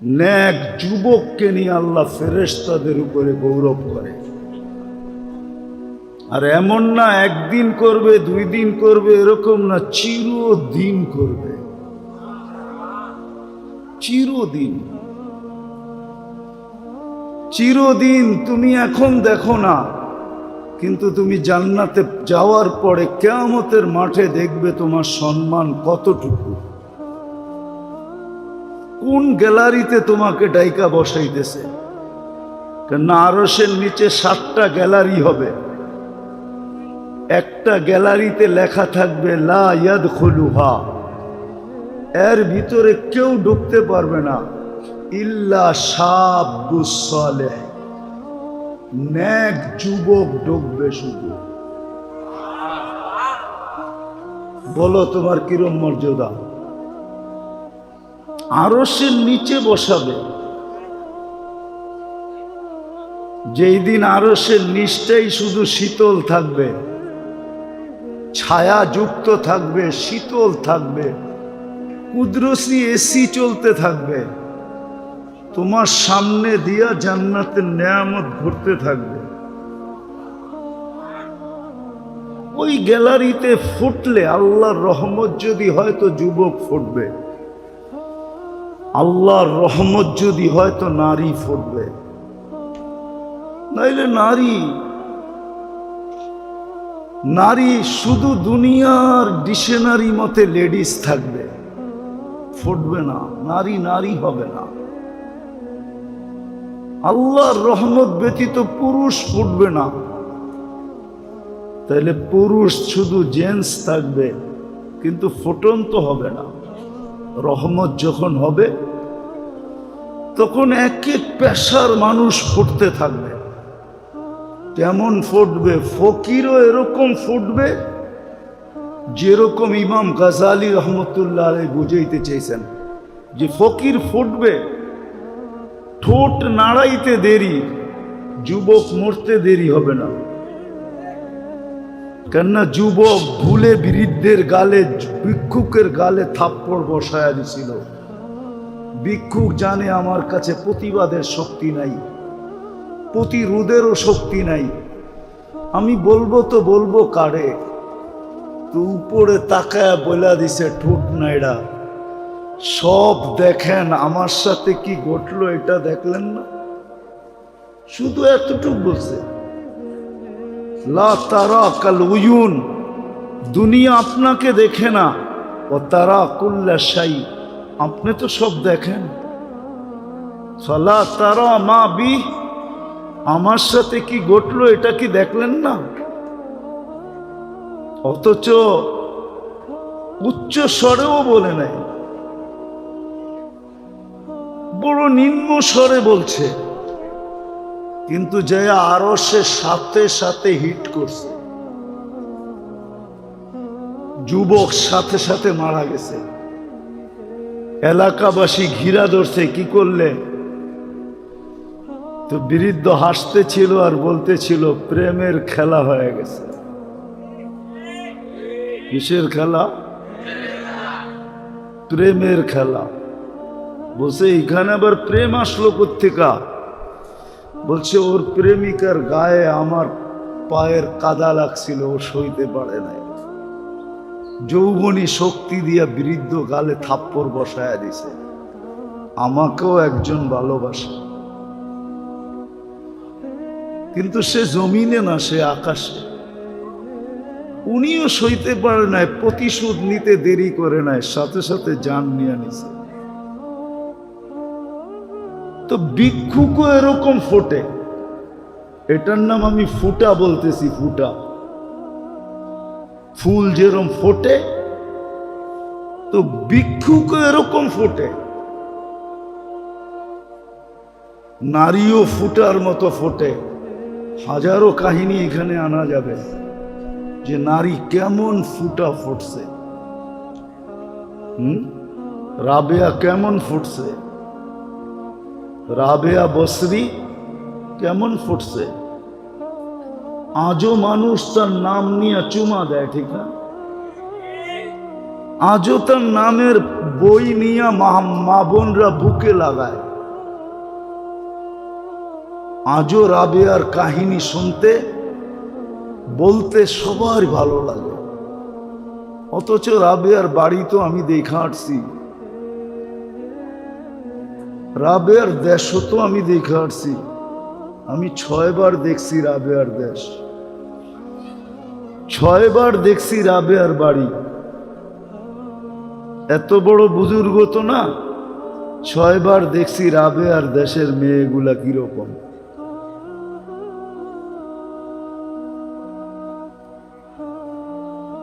ন্যাক যুবককে নিয়ে আল্লাহ ফেরেশতাদের উপরে গৌরব করে। আর এমন না একদিন করবে, দুই দিন করবে, এরকম না, চিরদিন করবে। চিরদিন। চিরদিন তুমি এখন দেখো না, কিন্তু তুমি জান্নাতে যাওয়ার পরে কেয়ামতের মাঠে দেখবে তোমার সম্মান কতটুকু। কোন গ্যালারিতে তোমাকে ডাইকা বসাইতেছে? কেন আরসের নিচে সাতটা গ্যালারি হবে। একটা গ্যালারিতে লেখা থাকবে, লা ইয়াদ খলুহা এর ভিতরে কেউ ঢুকতে পারবে না। ইল্লা সাবুসালেহ ন্যাক যুবক ঢুকবে শুধু। বলো তোমার কিরম মর্যাদা? আরসের নিচে বসাবে। যেই দিন আরসের নিচটাই শুধু শীতল থাকবে ছায়া যুক্ত থাকবে, শীতল থাকবে কুদরসি এসি চলতে থাকবে, তোমার সামনে দিয়া জান্নাতের নেয়ামত ঘুরতে থাকবে। ওই গ্যালারিতে ফুটলে আল্লাহর রহমত যদি হয় তো যুবক ফুটবে। আল্লাহর রহমত যদি হয় তো নারী ফুটবে। নাইলে নারী নারী শুধু দুনিয়ার ডিকশনারি মতে লেডিস থাকবে। ফুটবে না, নারী নারী হবে না। আল্লাহর রহমত ব্যতীত পুরুষ ফুটবে না। তাহলে পুরুষ শুধু জেন্টস থাকবে, কিন্তু ফুটন্ত হবে না। রহমত যখন হবে, তখন এক এক পেশার মানুষ ফুটতে থাকবে। তেমন ফুটবে? ফকিরও এরকম ফুটবে যেরকম ইমাম গাজালি রহমতুল্লাহ আলাই বুঝাইতে চেয়েছেন যে ফকির ফুটবে, ঠোঁট নাড়াইতে দেরি, যুবক মরতে দেরি হবে না। কেননা যুবক ভুলে বৃদ্ধের গালে, ভিক্ষুকের গালে থাপ্পড় বসায়া দিছিল। ভিক্ষুক জানে আমার কাছে প্রতিবাদের শক্তি নাই, প্রতিরোধেরও শক্তি নাই। আমি বলব তো বলব কারে? তো উপরে তাকায়া বলা দিছে, ঠোঁট নাইডা, সব দেখেন, আমার সাথে কি ঘটলো এটা দেখলেন না? শুধু এতটুকু বলছে। লা তারা কাল উয়ুন। দুনিয়া আপনাকে দেখে না। ও তারা কুল্লা সাই আপনি তো সব দেখেন। সলা তারা মা বি। আমার সাথে কি ঘটলো এটা কি দেখলেন না? অথচ উচ্চ স্বরেও বলে নাই। বড় নিম্ন স্বরে বলছে। কিন্তু জয়া আরও সে সাথে সাথে হিট করছে। যুবক সাথে সাথে মারা গেছে। এলাকাবাসী ঘিরা ধরছে, কি করলে? তো বৃদ্ধ হাসতে ছিল আর বলতে ছিল প্রেমের খেলা হয়ে গেছে। কিসের খেলা? প্রেমের খেলা। বলছে, এখানে আবার প্রেম আসলো কোথেকা বলছে, ওর প্রেমিকার গায়ে আমার পায়ের কাদা লাগছিল, ও সইতে পারে নাই। যৌবনী শক্তি দিয়া বৃদ্ধ গালে থাপ্পড় বসায়া দিছে। আমাকেও একজন ভালোবাসে। কিন্তু সে জমিনে না, সে আকাশে। উনিও সইতে পারে নাই, প্রতিশোধ নিতে দেরি করে নাই, সাথে সাথে যান নিয়ে নিছে। তো ভিক্ষুকও এরকম ফোটে। এটার নাম আমি ফুটা বলতেছি, ফুটা। ফুল যেরকম ফোটে, তো ভিক্ষুকও এরকম ফোটে। নারীও ফুটার মতো ফোটে। হাজারো কাহিনী এখানে আনা যাবে যে নারী কেমন ফুটা ফুটছে। হুম? রাবেয়া কেমন ফুটছে? রাবেয়া বসরি কেমন ফুটছে? আজও মানুষ তার নাম নিয়ে চুমা দেয়, ঠিক না? আজও তার নামের বই নিয়ে মা বোনরা বুকে লাগায়। আজও রাবেয়ার কাহিনী শুনতে, বলতে সবার ভালো লাগে। অথচ রাবেয়ার বাড়ি তো আমি দেখা আসছি। রাবেয়ার দেশও তো আমি দেখে আসছি। আমি ছয়বার দেখছি রাবেয়ার দেশ। ছয়বার দেখছি রাবেয়ার বাড়ি। এত বড় বুজুর্গ তো না? ছয়বার দেখছি রাবেয়ার দেশের মেয়েগুলা কীরকম।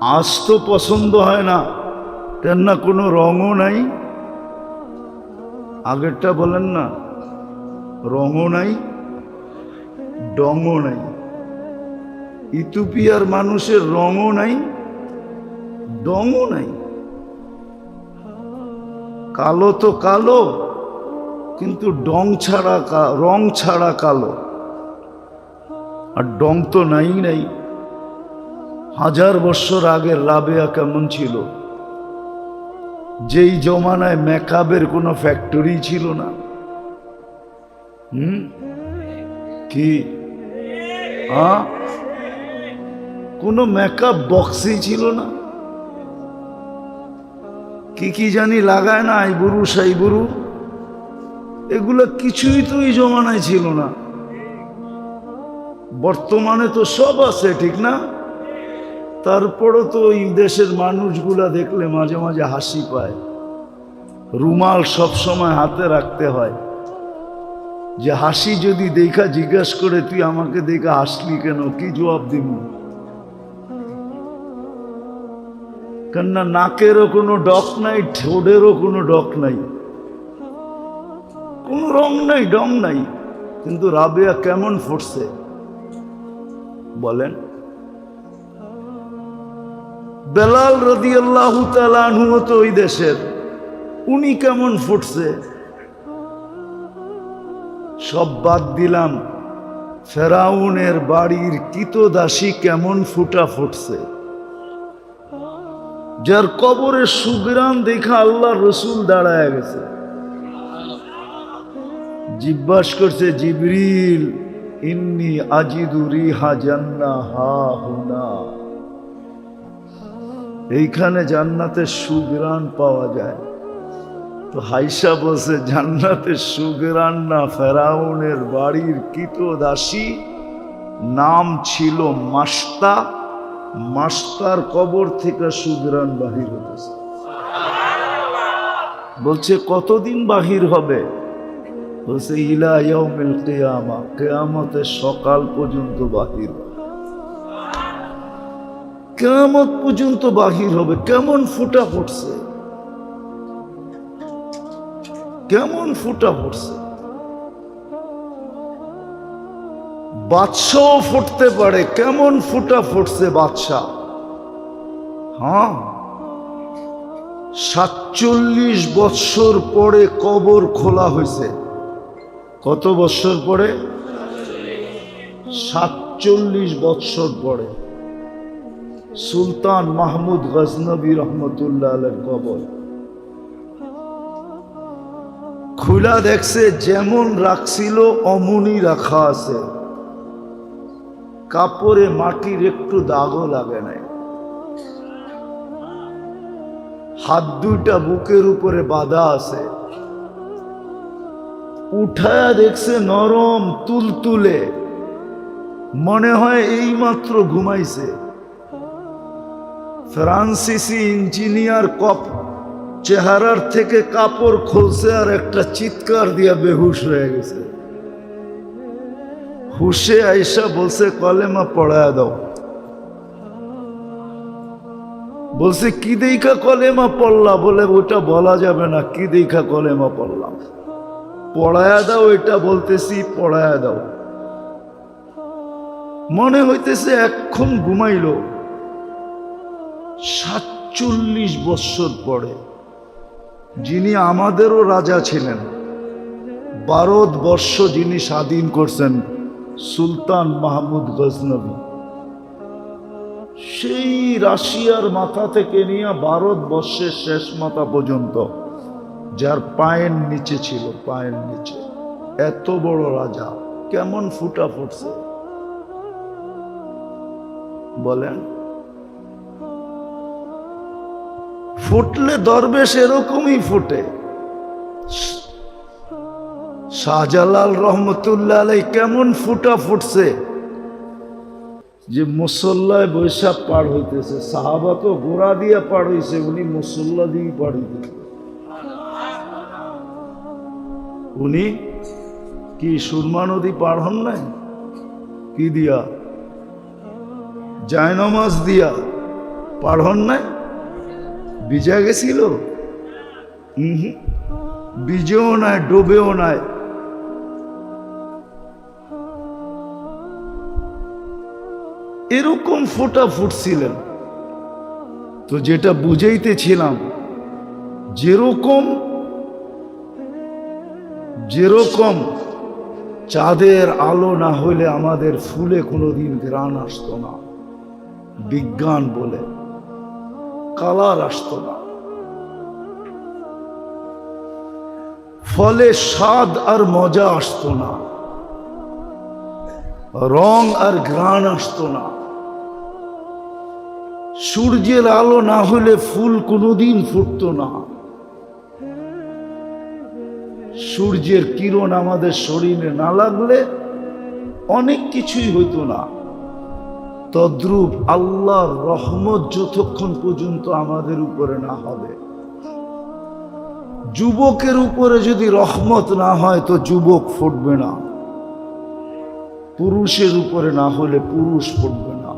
আজ তো পছন্দ হয় না। কেননা কোনো রঙও নাই। আগেরটা বলেন না, রঙও নাই ডঙও নাই। ইথিওপিয়ার মানুষের রঙও নাই ডঙও নাই। কালো তো কালো, কিন্তু ডং ছাড়া রং ছাড়া কালো। আর ডং তো নাই নাই। হাজার বছর আগের রাবেয়া কেমন ছিল? যেই জমানায় মেকআপের কোনো ফ্যাক্টরি ছিল না। হুম? কি? কোনো মেকআপ বক্সই ছিল না। কি কি জানি লাগায় না আইবুরু সাইবুরু। এগুলো কিছুই তো এই জমানায় ছিল না। বর্তমানে তো সব আছে, ঠিক না? তারপরও তো এই দেশের মানুষগুলা দেখলে মাঝে মাঝে হাসি পায়। রুমাল সব সময় হাতে রাখতে হয়। যে হাসি যদি দেখা জিজ্ঞাসা করে, তুই আমাকে দেখা হাসলি কেন? কি জবাব দিব? কেননা নাকেরও কোনো ডক নাই, ঠোঁটেরও কোনো ডক নাই। কোনো রং নাই, ডং নাই। কিন্তু রাবেয়া কেমন ফুটছে? বলেন। বেলাল রদি আল্লাহ তালানহু তো ওই দেশের। উনি কেমন ফুটছে? সব বাদ দিলাম। ফেরাউনের বাড়ির কিতদাসী কেমন ফুটা ফুটছে। যার কবরে সুগ্রাম দেখা আল্লাহ রসুল দাঁড়ায় গেছে। জিজ্ঞাস করছে, জিবরিল, ইন্নি আজিদু রিহা জান্না, হা হুনা। এইখানে জান্নাতের সুগ্রাণ পাওয়া যায়। তো হাইসা বলছে, জান্নাতের সুগ্রাণ না ফেরাউনের বাড়ির কিত দাসী নাম ছিল মাস্তা। মাস্তার কবর থেকে সুগ্রাণ বাহির হতেছে। বলছে, কতদিন বাহির হবে? বলছে, ইলা ইয়াউমিল কিয়ামা। কিয়ামতের সকাল পর্যন্ত বাহির হবে। কেমত পর্যন্ত বাহির হবে। কেমন ফুটা ফুটছে কেমন ফুটা ফুটছে বাদশাও ফুটতে পারে। কেমন ফুটা ফুটছে বাদশাহ? হ্যাঁ। সাতচল্লিশ বৎসর পরে কবর খোলা হয়েছে। কত বৎসর পরে? সাতচল্লিশ বৎসর পরে। সুলতান মাহমুদ গজনবী রহমতুল্লাহ কবর। খুলা দেখছে, যেমন রাখছিল, অমনি রাখা আছে। কাপড়ে মাটির একটু দাগও লাগে নাই। হাত দুইটা বুকের উপরে বাঁধা আছে। উঠায়া দেখছে নরম তুলতুলে। মনে হয় এই মাত্র ঘুমাইছে। ফ্রান্সিসি ইঞ্জিনিয়ার কপ চেহারার থেকে কাপড় খুলছে আর একটা চিৎকার দিয়া বেহুশ হয়ে গেছে। হুশে আইসা বলছে, কলেমা পড়ায় দাও। বলছে, কি দেখা কলেমা পড়লা? বলে, ওটা বলা যাবে না, কি দেখা কলেমা পড়লাম? পড়ায়া দাও, এটা বলতেছি, পড়ায়া দাও। মনে হইতেছে এক্ষণ ঘুমাইল। সাতচল্লিশ বৎসর পরে যিনি আমাদেরও রাজা ছিলেন ভারতবর্ষ যিনি স্বাধীন করছেন সুলতান মাহমুদ গজনবী। সেই রাশিয়ার মাথা থেকে নিয়ে ভারতবর্ষের শেষ মাথা পর্যন্ত, যার পায়ের নিচে ছিল, পায়ের নিচে, এত বড় রাজা, কেমন ফুটা ফুটছে। বলেন ফুটলে দরবেশ এরকমই ফুটে। শাহজালাল রহমতুল্লাহ আলাই কেমন ফুটা ফুটছে। যে মুসল্লায় বৈশাখ পার হইতেছে, সাহাবা তো গোড়া দিয়ে পার হইছে, উনি মুসল্লা দিয়ে পার হইতেছে। উনি কি সুরমা নদী পার হন নাই? কি দিয়া? জায়নমাজ দিয়া পার হন নাই? বিজা গেছিল? বিজেও নাই, ডোবেও নাই। এরকম ফোটা ফুটছিলেন। তো যেটা বুঝাইতেছিলাম, যেরকম যেরকম চাঁদের আলো না হলে আমাদের ফুলে কোনোদিন গ্রান আসতো না, বিজ্ঞান বলে। কালার আসতো না। ফলে স্বাদ আর মজা আসতো না। রং আর ঘ্রাণ আসতো না। সূর্যের আলো না হলে ফুল কোনোদিন ফুটতো না। সূর্যের কিরণ আমাদের শরীরে না লাগলে অনেক কিছুই হইতো না। তদ্রূপ আল্লাহর রহমত যতক্ষণ পর্যন্ত আমাদের উপরে না হবে। যুবকের উপরে যদি রহমত না হয়, তো যুবক ফুটবে না। পুরুষের উপরে না হলে পুরুষ ফুটবে না।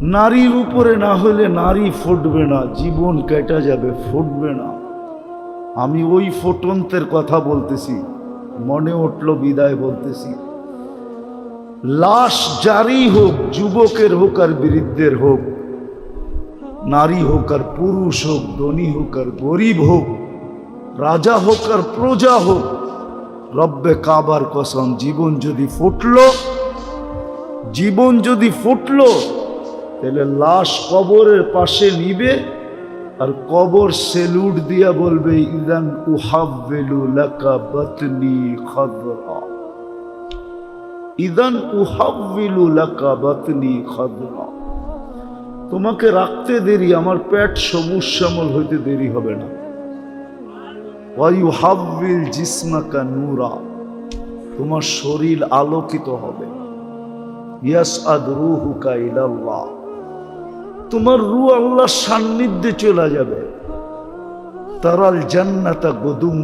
নারীর উপরে না হলে নারী ফুটবে না। জীবন কেটে যাবে, ফুটবে না। আমি ওই ফোটন্তের কথা বলতেছি, মনে উঠল বিদায় বলতেছি। লাশ জারি হোক, যুবকের হোক আর বৃদ্ধের হোক, নারী হোক আর পুরুষ হোক, ধনী হোক আর গরিব হোক, রাজা হোক আর প্রজা হোক, রব্বে কাবার কসম, জীবন যদি ফুটল, জীবন যদি ফুটল, তাহলে লাশ কবরের পাশে নিবে, আর কবর সেলুট দিয়া বলবে, ইদান উহাব্বেলু লাকা বাতনি খাদরা। ইদান উহাব্বিলু লাকা বাতনি খাদরা। তোমাকে রাখতে দেরি, আমার পেট সবুজ শ্যামল হইতে দেরি হবে না। ওয়াইহাব্বিল জিসমাকা নূরা, তোমার শরীর আলোকিত হবে। ইয়াস আদ রুহুকা ইলাল্লাহ, তোমার রু আল্লাহর সান্নিধ্যে চলে যাবে। তারাল জান্নাতা গদুম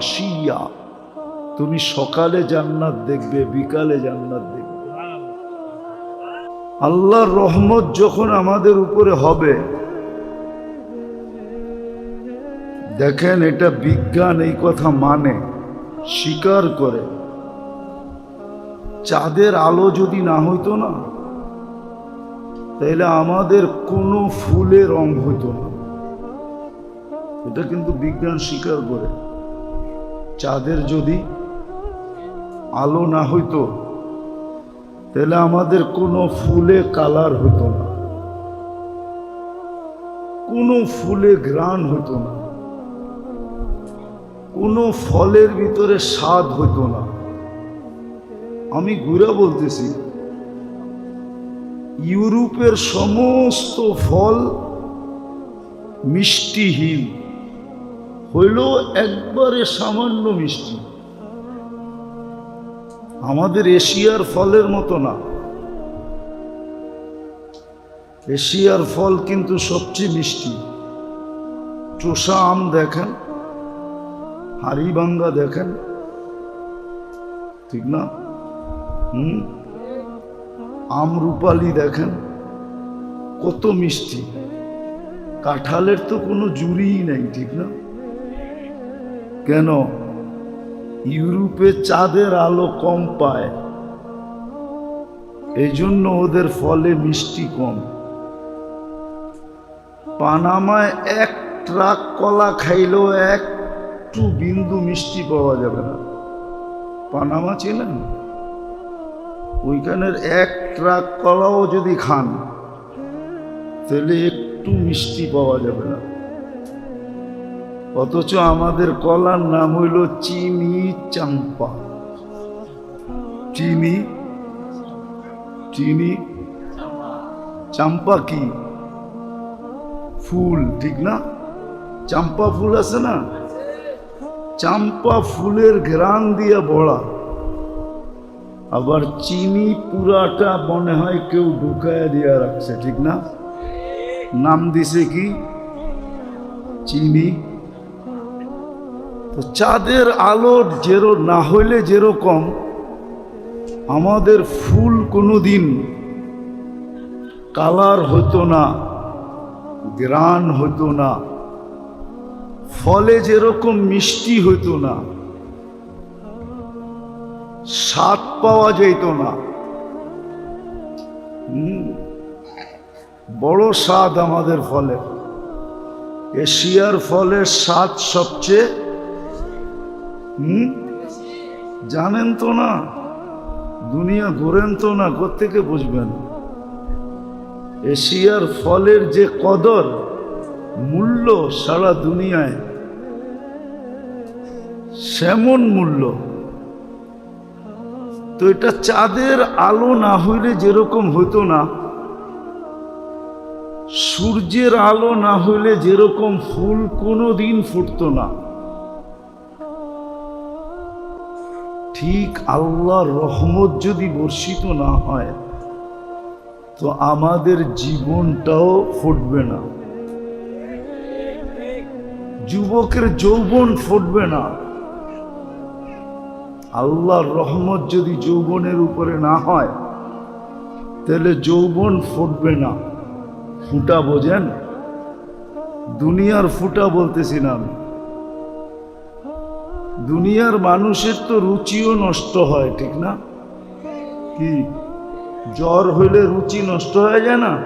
আশিয়া। তুমি সকালে জান্নাত দেখবে, বিকালে জান্নাত দেখবে। আল্লাহর রহমত যখন আমাদের উপরে হবে, দেখেন এটা বিজ্ঞান এই কথা মানে স্বীকার করে। চাঁদের আলো যদি না হইতো না তাহলে আমাদের কোনো ফুলে রং হইতো না। এটা কিন্তু বিজ্ঞান স্বীকার করে। চাঁদের যদি আলো না হইতো, তাহলে আমাদের কোনো ফুলে কালার হতো না। কোনো ফুলে গ্রান হতো না। কোনো ফলের ভিতরে স্বাদ হতো না। আমি ঘুরা বলতেছি, ইউরোপের সমস্ত ফল মিষ্টিহীন হইল একবারে সামান্য মিষ্টি। আমাদের এশিয়ার ফলের মতো না। এশিয়ার ফল কিন্তু সবচেয়ে মিষ্টি। চোষা আম দেখেন হাড়িভাঙ্গা দেখেন, ঠিক না? হুম? আমরুপালি দেখেন, কত মিষ্টি। কাঁঠালের তো কোনো জুড়িই নেই, ঠিক না? কেন? ইউরোপে চাঁদের আলো কম পায়। এই জন্য ওদের ফলে মিষ্টি কম। পানামায় এক ট্রাক কলা খাইলেও একটু বিন্দু মিষ্টি পাওয়া যাবে না। পানামা ছিলেন? ওইখানের এক ট্রাক কলাও যদি খান, তাহলে একটু মিষ্টি পাওয়া যাবে না। অথচ আমাদের কলার নাম হইল চিনি চাম্পা। চিনি চিনি চাম্পা কি? ফুল, ঠিক না? চাম্পা ফুল আছে না? চাম্পা ফুলের ঘ্রাণ দিয়ে বড়া। আবার চিনি পুরাটা মনে হয় কেউ ঢুকায় দিয়ে রাখছে, ঠিক না? নাম দিছে কি? চিনি চাঁদের আলোর যেরো না হইলে যেরকম আমাদের ফুল কোনোদিন কালার হতো না গ্রান হতো না, ফলে যেরকম মিষ্টি হতো না, স্বাদ পাওয়া যেত না। বড় স্বাদ আমাদের ফলে, এশিয়ার ফলের স্বাদ সবচেয়ে হুম? জানেন তো না, দুনিয়া ঘোরেন তো না কোথেকে বুঝবেন এশিয়ার ফলের যে কদর, মূল্য সারা দুনিয়ায়। সেমন মূল্য। তো এটা চাঁদের আলো না হইলে যেরকম হতো না, সূর্যের আলো না হইলে যেরকম ফুল কোনো দিন ফুটতো না। ঠিক আল্লাহর রহমত যদি বর্ষিত না হয়, তো আমাদের জীবনটাও ফুটবে না। যুবকের যৌবন ফুটবে না। আল্লাহর রহমত যদি যৌবনের উপরে না হয়, তাহলে যৌবন ফুটবে না। ফুটা বোঝেন দুনিয়ার ফুটা বলতেছি না আমি। দুনিয়ার মানুষের তো রুচিও নষ্ট হয়, ঠিক না? কি? জ্বর হইলে রুচি নষ্ট হয়ে যায় না?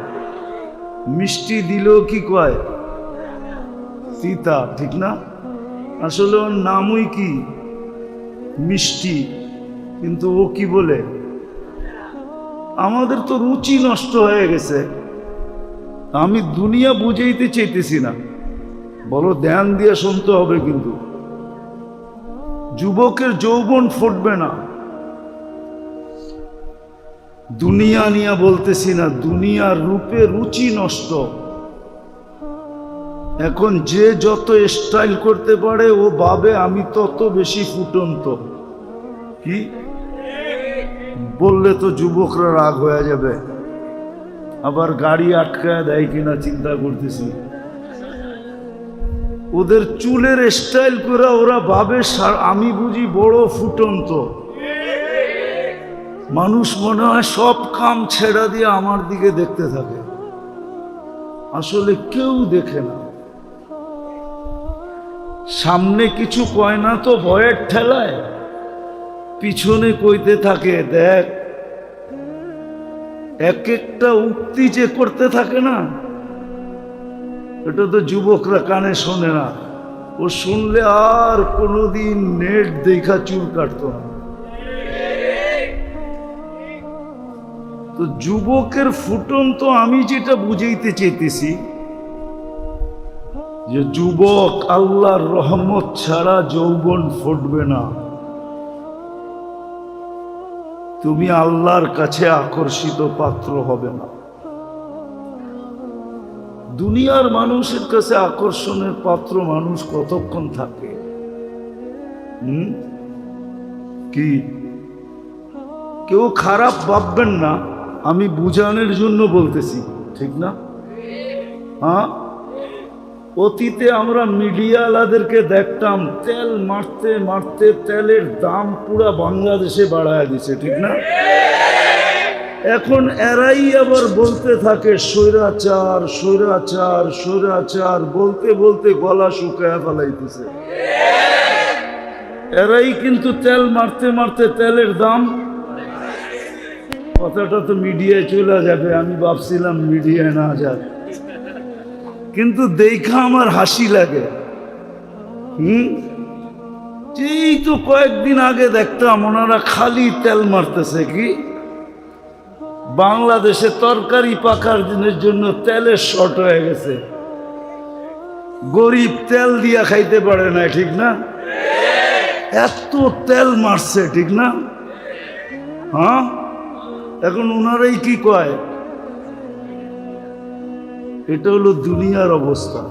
মিষ্টি দিলেও কি কয়? তিতা, ঠিক না? আসলে ওর নামই কি? মিষ্টি। কিন্তু ও কি বলে? আমাদের তো রুচি নষ্ট হয়ে গেছে। আমি দুনিয়া বুঝাইতে চাইতেছি না। বলো, ধ্যান দিয়ে শুনতে হবে কিন্তু। যুবকের যৌবন ফুটবে না। দুনিয়া নিয়ে বলতেছি না দুনিয়ার রূপে রুচি নষ্ট। এখন যে যত স্টাইল করতে পারে, ও ভাবে আমি তত বেশি ফুটন্ত। কি? বললে তো যুবকরা রাগ হয়ে যাবে। আবার গাড়ি আটকায় দেয় কিনা চিন্তা করতেছি। ওদের চুলের স্টাইল করে ওরা ভাবে আমি বুঝি বড় ফুটন্ত। মানুষ মনে হয় সব কাম ছেড়া দিয়ে আমার দিকে দেখতে থাকে। আসলে কেউ দেখে না। সামনে কিছু কয় না তো ভয়ের ঠেলায়। পিছনে কইতে থাকে, দেখ এক একটা উক্তি যে করতে থাকে না এটা তো যুবকরা কানে শোনে না। ও শুনলে আর কোনোদিন নেট দেখা চুল কাটতো না। তো যুবকের ফুটন তো আমি যেটা বুঝাইতে চাইতেছি, যে যুবক আল্লাহর রহমত ছাড়া যৌবন ফুটবে না। তুমি আল্লাহর কাছে আকর্ষিত পাত্র হবে না। দুনিয়ার মানুষের কাছে আকর্ষণের পাত্র মানুষ কতক্ষণ থাকে? হুম? কি? কেউ খারাপ ভাববেন না, আমি বুঝানোর জন্য বলতেছি, ঠিক না? হ্যাঁ? অতীতে আমরা মিডিয়াওয়ালাদেরকে দেখতাম, তেল মারতে মারতে তেলের দাম পুরা বাংলাদেশে বাড়ায় দিছে, ঠিক না? এখন এরাই আবার বলতে থাকে, স্বৈরাচার স্বৈরাচার স্বৈরাচার। বলতে বলতে গলা শুকায় ফেলাইতেছে। এরাই কিন্তু তেল মারতে মারতে তেলের দাম। কথাটা তো মিডিয়ায় চলে যাবে, আমি ভাবছিলাম মিডিয়ায় না যাক। কিন্তু দেখা আমার হাসি লাগে। হুম? এই তো কয়েকদিন আগে দেখতাম ওনারা খালি তেল মারতেছে, কি? বাংলাদেশে তরকারি পাকার দিনের জন্য তেলের শর্ট হয়ে গেছে। গরিব তেল দিয়া খাইতে পারে না, ঠিক না? এত তেল মারছে, ঠিক না? হ্যাঁ? এখন ওনারাই কি কয়? এটা হলো দুনিয়ার অবস্থা।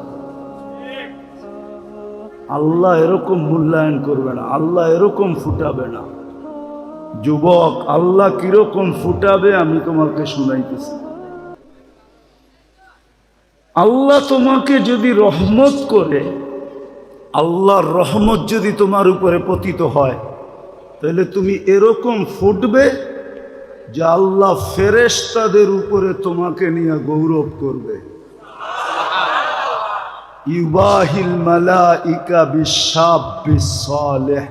আল্লাহ এরকম মূল্যায়ন করবে না, আল্লাহ এরকম ফুটাবে না। যুবক, আল্লাহ কীরকম ফুটাবে আমি তোমাকে শুনাইতেছি। আল্লাহ তোমাকে যদি রহমত করে, আল্লাহর রহমত যদি তোমার উপরে পতিত হয়, তাহলে তুমি এরকম ফুটবে যে আল্লাহ ফেরেশতাদের উপরে তোমাকে নিয়ে গৌরব করবে। ইউবাহিল মালাইকা বিশাব বিসালেহ